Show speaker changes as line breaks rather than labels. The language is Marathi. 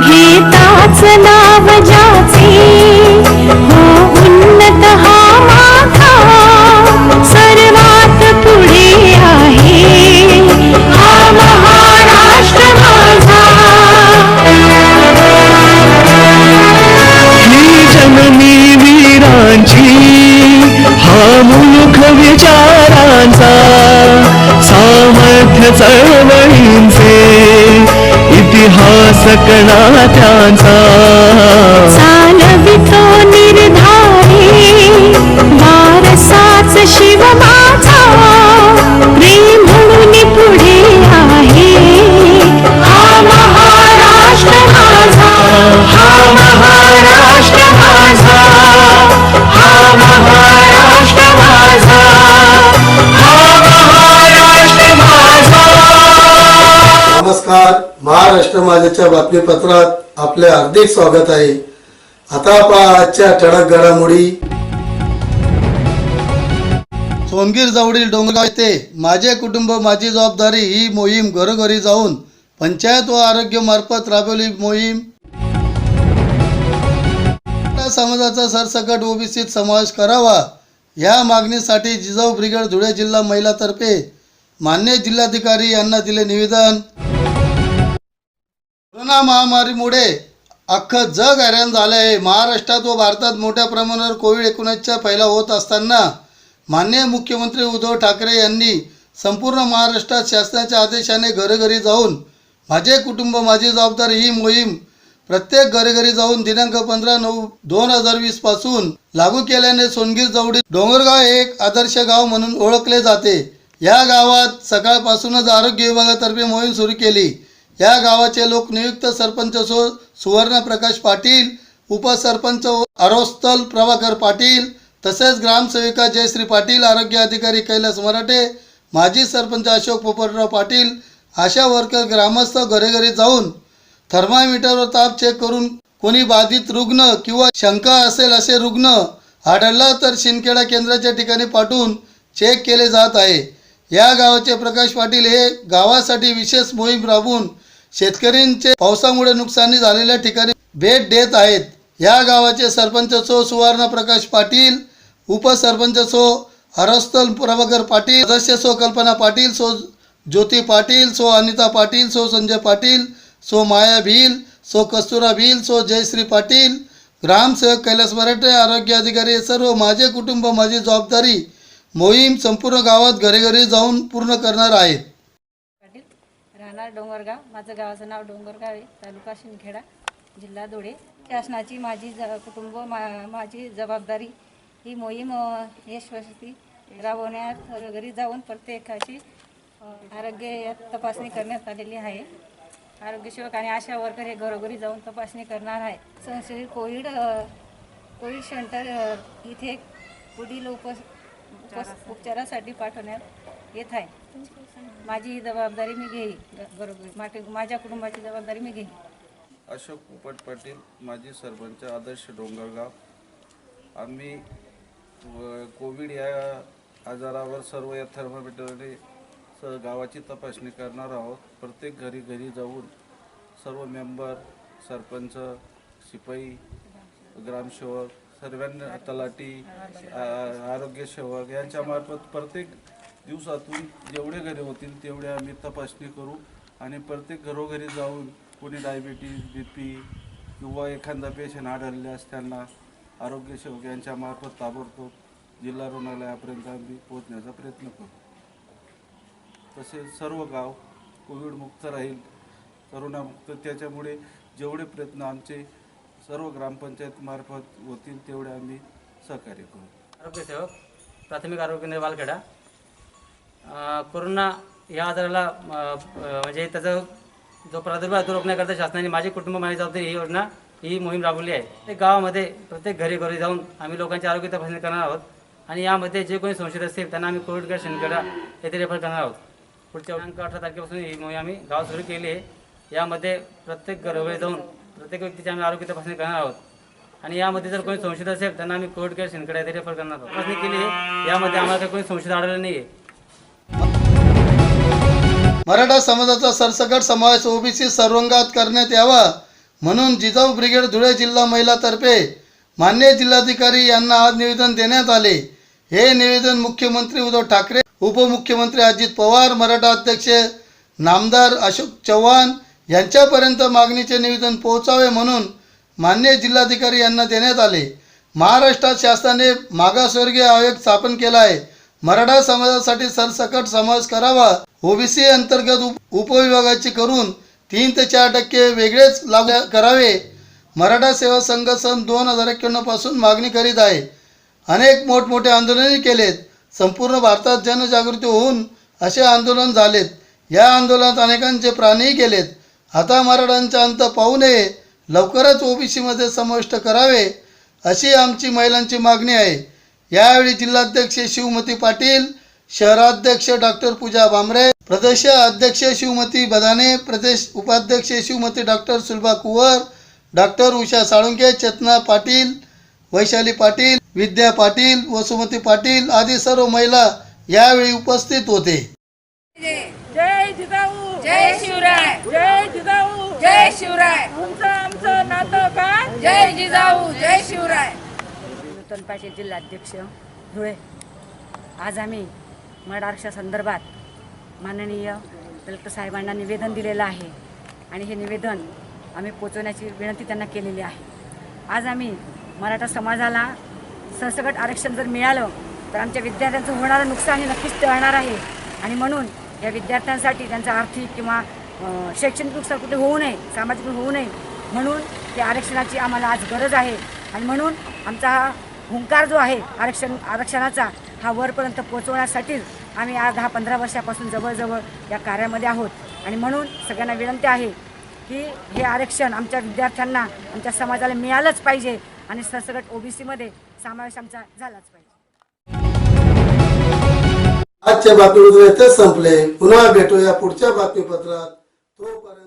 घेताच नाव
जा इतिहास त्यांचा.
चालवितो निर्धारी वारसाच शिव
नमस्कार. महाराष्ट्र माझ्याच्या बातमीपत्रात आपले हार्दिक स्वागत आहे. आता पहा आजच्या ठळक घडामोडी. सोनगीर जवळील डोंगरगाव येथे माझे कुटुंब माझी जबाबदारी ही मोहीम घरोघरी जाऊन पंचायत व आरोग्य मार्फत राबवली मोहीम. समाजाचा सरसकट ओबीसीत समावेश करावा. या मागणीसाठी जिजाऊ ब्रिगेड धुळे जिल्हा महिलातर्फे मान्य जिल्हाधिकारी यांना दिले निवेदन. कोरोना महामारीमुळे अख्खं जग हैराण झालं आहे महाराष्ट्रात व भारतात मोठ्या प्रमाणावर कोविड एकोणीसचा फैलाव होत असताना माननीय मुख्यमंत्री उद्धव ठाकरे यांनी संपूर्ण महाराष्ट्रात शासनाच्या आदेशाने घरोघरी जाऊन माझे कुटुंब माझी जबाबदारी ही मोहीम प्रत्येक घरोघरी जाऊन दिनांक पंधरा नऊ दोन हजार वीसपासून लागू केल्याने सोनगीर जवळील डोंगरगाव हे एक आदर्श गाव म्हणून ओळखले जाते. या गावात सकाळपासूनच आरोग्य विभागातर्फे मोहीम सुरू केली. या गावाचे लोकनियुक्त सरपंच सो सुवर्ण प्रकाश पाटील उपसरपंच अरोस्तल प्रभाकर पाटील तसेच ग्रामसेविका जयश्री पाटील आरोग्य अधिकारी कैलास मराठे माजी सरपंच अशोक पोपटराव पाटील आशा वर्कर ग्रामस्थ घरोघरी जाऊन थर्मामीटरवर ताप चेक करून कोणी बाधित रुग्ण किंवा शंका असेल असे रुग्ण आढळला तर शिंदखेडा केंद्राच्या ठिकाणी पाठवून चेक केले जात आहे. या गावाचे प्रकाश पाटील हे गावासाठी विशेष मोहीम राबवून शेतकऱ्यांचे पावसामुळे नुकसानी झालेल्या ठिकाणी भेट देत आहेत. या गावाचे सरपंच सो सुवर्ण प्रकाश पाटील उपसरपंच सो हरस्तल प्रभाकर पाटील सदस्य सो कल्पना पाटील सो ज्योती पाटील सो अनिता पाटील सो संजय पाटील सो माया भील सो कस्तुरा भील सो जयश्री पाटील ग्रामसेवक कैलास मराठे आरोग्य अधिकारी सर्व माझे कुटुंब माझी जबाबदारी मोहीम संपूर्ण गावात घरेघरी जाऊन पूर्ण करणार आहेत.
पाटील राहणार डोंगरगाव. माझं गावाचं नाव डोंगरगाव आहे. तालुका शिंदखेडा जिल्हा धुळे. शासनाची माझी ज कुटुंब मा माझी जबाबदारी ही मोहीम यशस्वी राबवण्यात घरी जाऊन प्रत्येकाची आरोग्य तपासणी करण्यात आलेली आहे. आरोग्यसेवक आणि आशा वर्कर हे घरोघरी जाऊन तपासणी करणार आहे संशयित कोविड कोविड सेंटर इथे पुढील उप उपस- उपचारासाठी. पाठवण्यात येत आहे. माझी ही जबाबदारी मी घेईन. घरोघरी माझ्या कुटुंबाची जबाबदारी मी घेईन.
अशोक पोपट पाटील माजी सरपंच आदर्श डोंगरगाव. आम्ही कोविड या आजारावर सर्व या थर्मामीटरने स गावाची तपासणी करणार आहोत. प्रत्येक घरी घरी जाऊन सर्व मेंबर सरपंच शिपाई ग्रामसेवक सर्वांना तलाटी आरोग्य सेवक यांच्यामार्फत प्रत्येक दिवसातून जेवढे घरे होतील तेवढे आम्ही तपासणी करू आणि प्रत्येक घरोघरी जाऊन कोणी डायबिटीज बी पी किंवा एखादा पेशंट आढळल्यास त्यांना आरोग्य सेवक यांच्यामार्फत ताबडतोब जिल्हा रुग्णालयापर्यंत आम्ही पोहोचण्याचा प्रयत्न करू. तसेच सर्व गाव कोविडमुक्त राहील करोनामुक्त त्याच्यामुळे जेवढे प्रयत्न आमचे सर्व ग्रामपंचायतमार्फत होतील तेवढे आम्ही सहकार्य करू.
आरोग्यसेवक प्राथमिक आरोग्य केंद्र वालखेडा कोरोना या आजाराला म्हणजे त्याचा जो प्रादुर्भाव आहे तो रोखण्याकरता शासनाने माझे कुटुंब माझी जबाबदारी ही योजना ही मोहीम राबवली आहे. ते गावामध्ये प्रत्येक घरी घरी जाऊन आम्ही लोकांचे आरोग्य तपासणी करणार आहोत आणि यामध्ये जे कोणी संशयित असतील त्यांना आम्ही कोविड केअर शिंदखेडा येथे रेफर करणार आहोत. पुढच्या दिनांक अठरा तारखेपासून ही मोहीम आम्ही गावात सुरू केली आहे. यामध्ये प्रत्येक घरोघरी जाऊन प्रत्येक व्यक्तीची आम्ही आरोग्य तपासणी करणार आहोत. आणि यामध्ये जर कोणी संशयित असेल त्यांना आम्ही कोविड केअर शिंदखेडा येथे रेफर करणार आहोत. तपासणी केली यामध्ये आम्हाला कोणी संशयित आढळलं नाही आहे
मराठा समाजाचा सरसकट समावेश ओबीसी सर्वंगात करण्यात यावा म्हणून जिजाऊ ब्रिगेड धुळे जिल्हा महिलातर्फे मान्य जिल्हाधिकारी यांना आज निवेदन देण्यात आले. हे निवेदन मुख्यमंत्री उद्धव ठाकरे उपमुख्यमंत्री अजित पवार मराठा अध्यक्ष नामदार अशोक चव्हाण यांच्यापर्यंत मागणीचे निवेदन पोहोचावे म्हणून मान्य जिल्हाधिकारी यांना देण्यात आले. महाराष्ट्रात शासनाने मागासवर्गीय आयोग स्थापन केला आहे. मराठा समाजासाठी सरसकट समावेश करावा ओबीसी अंतर्गत उप उपविभागाची करून तीन ते चार टक्के वेगळेच लागू करावे. मराठा सेवा संघ सन दोन हजार एक्क्याण्णवपासून मागणी करीत आहे. अनेक मोठमोठे आंदोलनही केलेत. संपूर्ण भारतात जनजागृती होऊन असे आंदोलन झालेत. या आंदोलनात अनेकांचे प्राणही गेलेत. आता मराठ्यांचा अंत पाहू नये. लवकरच ओबीसीमध्ये समाविष्ट करावे अशी आमची महिलांची मागणी आहे. यावेळी जिल्हाध्यक्ष शिवमती पाटील शहराध्यक्ष डॉक्टर पूजा भामरे प्रदेश अध्यक्ष शिवमती बदाने प्रदेश उपाध्यक्ष शिवमती डॉक्टर सुलभा कुवर डॉक्टर उषा साळुंके चेतना पाटील वैशाली पाटील विद्या पाटील वसुमती पाटील आदी सर्व महिला यावेळी उपस्थित होते.
जय जिजाऊ
जय शिवराय
जय
जय शिवराय.
तुमचं आमचं नातं काय
जय जिजाऊ जय शिवराय.
नूतन पाटील जिल्हाध्यक्ष धुळे. आज आम्ही मराठा संदर्भात माननीय कलेक्टर साहेबांना निवेदन दिलेलं आहे. आणि हे निवेदन आम्ही पोचवण्याची विनंती त्यांना केलेली आहे. आज आम्ही मराठा समाजाला सरसकट आरक्षण जर मिळालं तर आमच्या विद्यार्थ्यांचं होणारं नुकसान हे नक्कीच टळणार आहे. आणि म्हणून या विद्यार्थ्यांसाठी त्यांचं आर्थिक किंवा शैक्षणिक नुकसान कुठे होऊ नये सामाजिक होऊ नये म्हणून त्या आरक्षणाची आम्हाला आज गरज आहे. आणि म्हणून आमचा हा हुंकार जो आहे आरक्षण आरक्षणाचा हा वरपर्यंत पोहोचवण्यासाठीच आम्ही आज दहा पंधरा वर्षापासून जवळजवळ या कार्यामध्ये आहोत. आणि म्हणून सगळ्यांना विनंती आहे की हे आरक्षण आमच्या विद्यार्थ्यांना आमच्या समाजाला मिळालंच पाहिजे आणि सरसकट ओबीसीमध्ये समावेश आमचा झालाच पाहिजे.
आजच्या बातमीपत्र संपले. पुन्हा भेटूया पुढच्या बातमीपत्रात. hope or